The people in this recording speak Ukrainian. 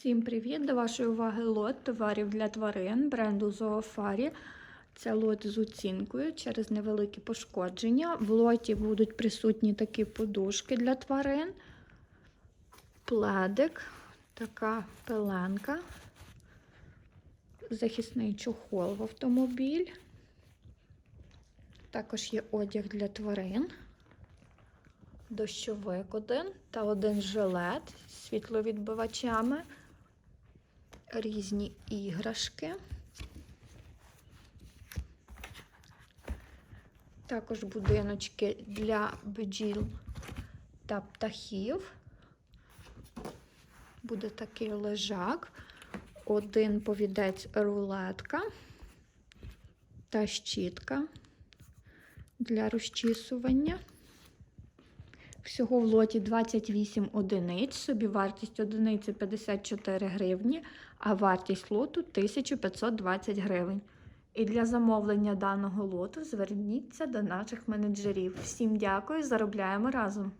Всім привіт! До вашої уваги лот товарів для тварин бренду Зоофарі. Це лот з оцінкою через невеликі пошкодження. В лоті будуть присутні такі подушки для тварин, пледик, така пеленка, захисний чохол в автомобіль. Також є одяг для тварин, дощовик один та один жилет з світловідбивачами, різні іграшки. Також будиночки для бджіл та птахів. Буде такий лежак, один повідець рулетка та щітка для розчісування. Всього в лоті 28 одиниць, собі вартість одиниці 54 гривні, а вартість лоту 1520 гривень. І для замовлення даного лоту зверніться до наших менеджерів. Всім дякую, заробляємо разом!